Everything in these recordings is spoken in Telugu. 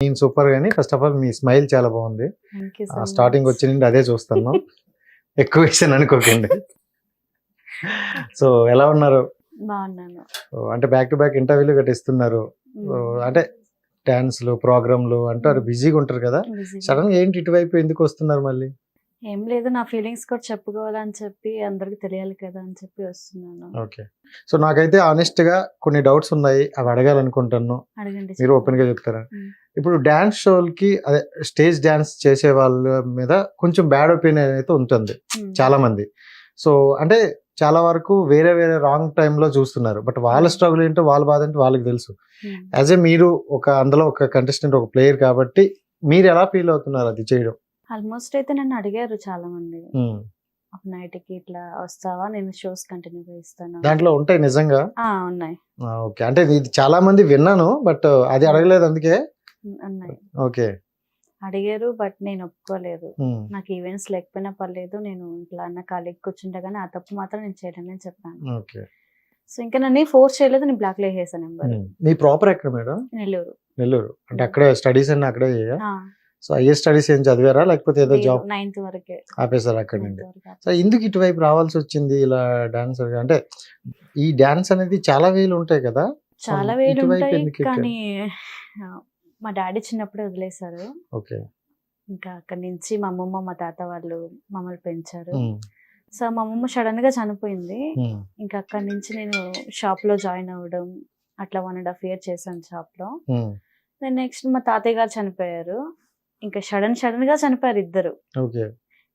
నేను సూపర్ గానీ ఫస్ట్ ఆఫ్ ఆల్ మీ స్మైల్ చాలా బాగుంది. స్టార్టింగ్ వచ్చి నుండి అదే చూస్తాను ఎక్కువ విషయం అనుకోకండి. సో ఎలా ఉన్నారు? అంటే బ్యాక్ టు బ్యాక్ ఇంటర్వ్యూలు కట్టిస్తున్నారు. ఓ, అంటే డాన్స్లు ప్రోగ్రాంలు అంటారు బిజీగా ఉంటారు కదా. సడన్గా ఏంటి ఇటువైపు ఎందుకు వస్తున్నారు మళ్ళీ? ఏం లేదు నా ఫీలింగ్స్ కూడా చెప్పుకోవాలని చెప్పి అందరికి తెలియాలి కదా అని చెప్పి వస్తున్నాను. ఓకే సో నాకైతే ఆనెస్ట్గా కొన్ని డౌట్స్ ఉన్నాయి. అవి అడగాలనుకుంటాను అడగండి మీరు ఓపెన్గా చెప్తారా? మ్మ్. ఇప్పుడు డాన్స్ షోలకి అదే స్టేజ్ డాన్స్ చేసే వాళ్ళ మీద కొంచెం బ్యాడ్ ఒపీనియన్ అయితే ఉంటుంది ఉమ్. చాలా మంది సో అంటే చాలా వరకు వేరే వేరే రాంగ్ టైంలో చూస్తున్నారు. బట్ వాళ్ళ స్ట్రగుల్ ఏంటో వాళ్ళ బాధ ఏంటో వాళ్ళకి తెలుసు. యాజ్ ఏ మీరు ఒక అందులో ఒక కంటెస్టెంట్ ఒక ప్లేయర్ కాబట్టి మీరు ఎలా ఫీల్ అవుతున్నారు అది చేయడం? ఆల్మోస్ట్ అయితే నన్ను అడిగారు చాలా మంది నైట్కి ఇట్లా వస్తావా? నేను షోస్ కంటిన్యూగా ఇస్తాను దాంట్లో ఉంటాయి నిజంగా? ఉన్నాయి. ఓకే. అంటే ఇది చాలా మంది విన్నాను బట్ అది అడగలేదు అందుకే. ఉన్నాయి ఓకే. అడిగారు బట్ నేను ఒప్పుకోలేదు. నాకు ఈవెంట్స్ లేకపోయినా పర్లేదు నేను ఇట్లా అన్న ఖాళీకి కూర్చుంటే కానీ ఆ తప్పు మాత్రం నేను చేయలేనని చెప్పాను. ఓకే. సో ఇంకా నన్ను ఫోర్స్ చేయలేదు నేను బ్లాక్లో వేసాను నెంబర్. మీ ప్రాపర్ ఎక్కడ మేడం? నెల్లూరు. నెల్లూరు. అంటే అక్కడే స్టడీస్ అన్ని అక్కడే సో హైయర్ స్టడీస్ ఏం చదివారా? లేకపోతే ఏదో జాబ్ నైన్త్ వరకే. ఆపేసారు అక్కడ నుండి? సో ఎందుకు ఇటువైపు రావాల్సి వచ్చింది ఇలా డాన్స్ అంటే ఈ డాన్స్ అనేది చాలా వేలు ఉంటాయి కదా? చాలా వేలు ఉంటాయి? కానీ మా డాడీ చిన్నప్పుడే వదిలేశారు. ఓకే. ఇంకా అక్కడి నుంచి మా అమ్మమ్మ మా తాత వాళ్ళు మమ్మల్ని పెంచారు. సో మా అమ్మమ్మ సడన్గా చనిపోయింది. ఇంకా అక్కడి నుంచి నేను షాప్లో జాయిన్ అవ్వడం అట్లా వన్ అండ్ హాఫ్ ఇయర్ చేశాను షాప్లో. దెన్ నెక్స్ట్ మా తాతయ్య గారు చనిపోయారు. ఇంకా సడన్ సడన్గా చనిపోయారు ఇద్దరు.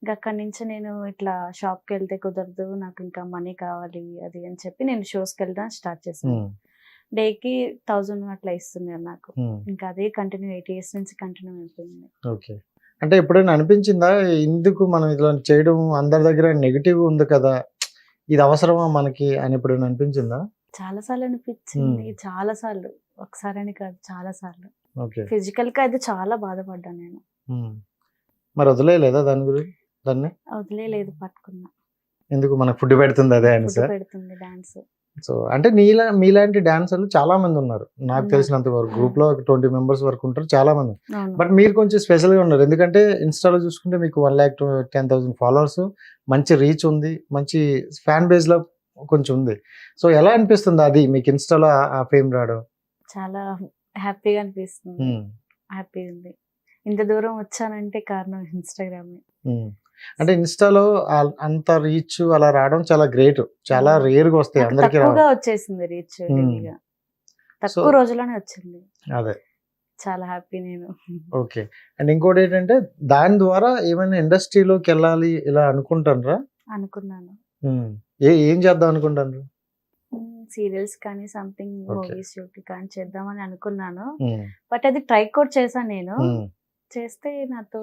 ఇంకా అక్కడి నుంచి నేను ఇట్లా షాప్కి వెళ్తే కుదరదు నాకు ఇంకా మనీ కావాలి అది అని చెప్పి నేను షోస్కి వెళ్ళడం స్టార్ట్ చేశాను. మ్మ్. డే కి థౌజండ్ అట్లా ఇస్తున్నారు నాకు. మ్మ్. ఇంకా అదే కంటిన్యూ ఎయిట్ ఇయర్స్ నుంచి కంటిన్యూ అయిపోయింది. ఓకే అంటే ఎప్పుడైనా అనిపించిందా? ఎందుకు మనం ఇలా చేయడం అందరి దగ్గర నెగిటివ్ ఉంది కదా ఇది అవసరమా మనకి అని ఎప్పుడైనా అనిపించిందా? చాలా సార్లు అనిపించింది. చాలా సార్లు. ఒకసారి అని కాదు చాలా సార్లు. ఓకే ఫిజికల్గా అయితే చాలా బాధపడ్డాను నేను. మ్మ్. మరి వదిలేయలేదా దాని గురించి దాన్ని? వదిలేదు పట్టుకున్నా. ఎందుకు? మనకు ఫుడ్ పెడుతుంది అదే అని ఫుడ్ సార్? పెడుతుంది డాన్స్ సో అంటే నీలా మీలాంటి డాన్సర్లు చాలా మంది ఉన్నారు. నాకు. తెలిసినంత వరకు గ్రూప్లో ట్వంటీ మెంబర్స్ వరకు ఉంటారు చాలా మంది. బట్ మీరు కొంచెం స్పెషల్గా ఉన్నారు. ఎందుకంటే ఇన్స్టాలో చూసుకుంటే మీకు one lakh ten thousand followers మంచి రీచ్ ఉంది మంచి ఫ్యాన్ బేస్లో కొంచెం ఉంది. సో ఎలా అనిపిస్తుంది అది? మీకు ఇన్స్టాలో ఆ ఫేమ్ రావడం? చాలా హ్యాపీగా అనిపిస్తుంది. హ్యాపీ ఉంది. ఇంత దూరం వచ్చానంటే కారణం ఇన్స్టాగ్రామ్. అంటే ఇన్స్టాలో అంత రీచ్ అలా రావడం చాలా గ్రేట్ చాలా. రేర్గా వస్తాయి అందరికి వచ్చేసింది రీచ్. తక్కువ రోజుల్లోనే వచ్చింది. అదే. చాలా హ్యాపీ నేను. ఓకే. అండ్ ఇంకోటి ఏంటంటే దాని ద్వారా ఏమైనా ఇండస్ట్రీలోకి వెళ్ళాలి ఇలా అనుకుంటారా అనుకున్నాను. ఏ ఏం చేద్దాం అనుకుంటారు సీరియల్స్ కానీ సంథింగ్. మూవీస్ షూట్ కానీ చేద్దామని అనుకున్నాను. బట్ అది ట్రై కూడా చేశాను నేను. చేస్తే నాతో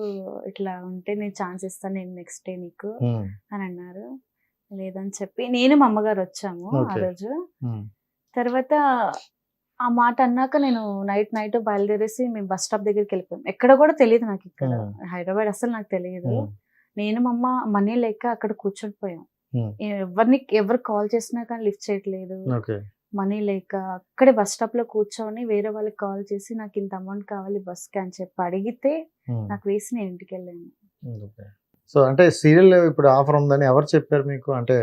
ఇట్లా ఉంటే నేను ఛాన్స్ ఇస్తాను నేను నెక్స్ట్ డే నీకు అని అన్నారు. లేదని చెప్పి నేను మా అమ్మగారు వచ్చాము ఆ. రోజు. తర్వాత ఆ మాట అన్నాక నేను నైట్ నైట్ బయలుదేరేసి మేము బస్ స్టాప్ దగ్గరికి వెళ్ళిపోయాం. ఎక్కడ కూడా తెలియదు నాకు ఇక్కడ. హైదరాబాద్ అసలు నాకు తెలియదు నేను మా అమ్మ మనీ లేక అక్కడ కూర్చొని పోయాం. Hmm. ఎవరిని ఎవరు కాల్ చేసినా కానీ లిఫ్ట్ చేయట్లేదు. మనీ లేక అక్కడే బస్ స్టాప్లో కూర్చొని వేరే వాళ్ళకి కాల్ చేసి నాకు ఇంత అమౌంట్ కావాలి బస్కి అని చెప్పి అడిగితే నాకు వేసి నేను ఇంటికి వెళ్ళాను. సో అంటే సీరియల్ ఇప్పుడు ఆఫర్ ఉందని ఎవరు చెప్పారు మీకు? అంటే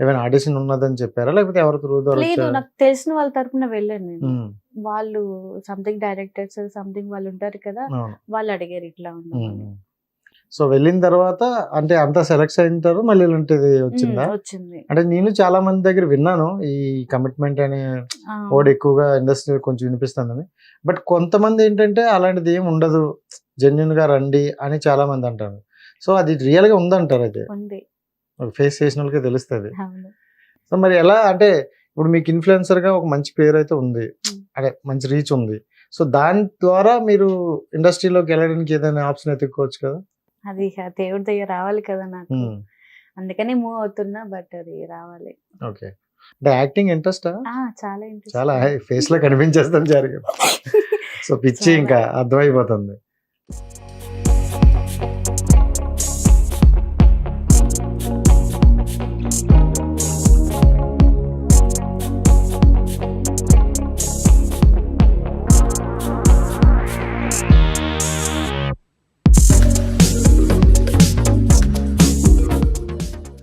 ఏమైనా ఆడిషన్ ఉన్నదని చెప్పారా? లేకపోతే ఎవరు లేదు? నాకు తెలిసిన వాళ్ళ తరపున వెళ్ళాను నేను. వాళ్ళు సంథింగ్ డైరెక్టర్స్ సంథింగ్ వాళ్ళు ఉంటారు కదా. వాళ్ళు అడిగారు ఇట్లా ఉమ్. సో వెళ్ళిన తర్వాత అంటే అంతా సెలెక్ట్ అయిన మళ్ళీ ఇలాంటిది వచ్చిందా? అంటే నేను చాలా మంది దగ్గర విన్నాను ఈ కమిట్మెంట్ అని ఓడి ఎక్కువగా ఇండస్ట్రీ కొంచెం వినిపిస్తుందని. బట్ కొంతమంది ఏంటంటే అలాంటిది ఏం ఉండదు జెన్యున్గా రండి అని చాలా మంది అంటారు. సో అది రియల్గా ఉందంటారు అది ఫేస్ చేసిన వాళ్ళకే తెలుస్తుంది. సో మరి ఎలా అంటే ఇప్పుడు మీకు ఇన్ఫ్లుయెన్సర్గా ఒక మంచి పేరు అయితే ఉంది. అదే మంచి రీచ్ ఉంది. సో దాని ద్వారా మీరు ఇండస్ట్రీలోకి వెళ్ళడానికి ఏదైనా ఆప్షన్ ఎత్తుక్కోవచ్చు కదా? అది దేవుడి దగ్గర రావాలి కదా నాకు. అందుకని మూవ్ అవుతున్నా బట్ అది రావాలి. ఓకే. అంటే యాక్టింగ్ ఇంట్రెస్ట్? చాలా ఇంట్రెస్ట్. చాలా ఫేస్లో కనిపించేస్తాం జరిగింది సో పిచ్చి. ఇంకా అర్థమైపోతుంది.